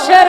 মানুষের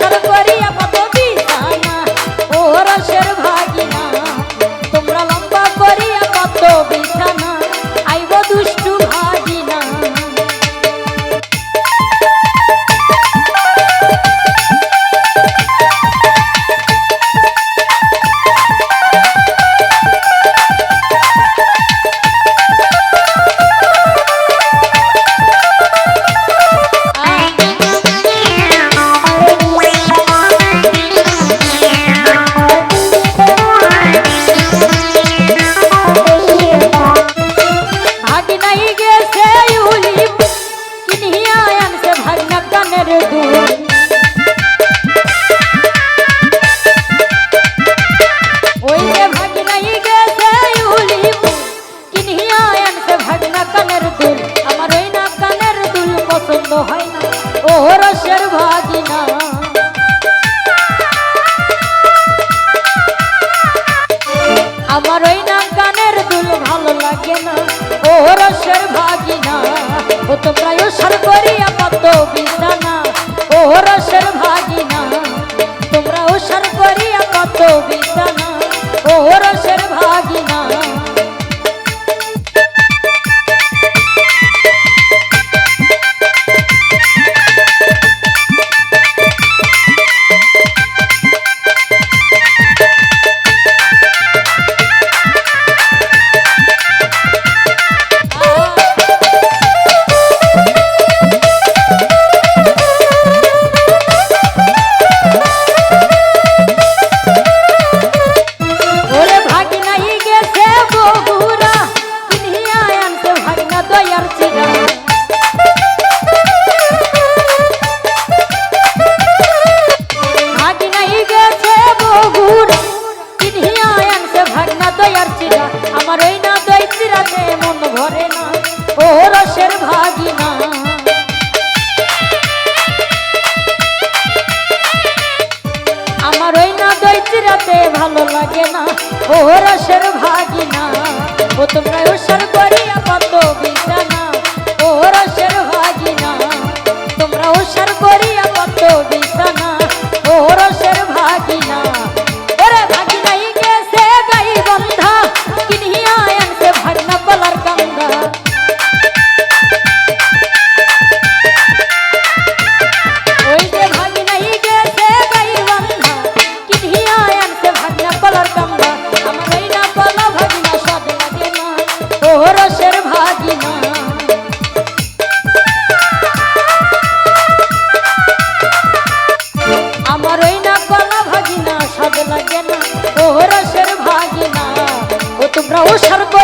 সারা গেছে উলি কিনিয়া আনছে ভাগনা কানের ও রসের ভাগিনা ও তো প্রায় সার করিয়া ও ভাগিনা ও তোমরা ওষর করিয়া স্বাদ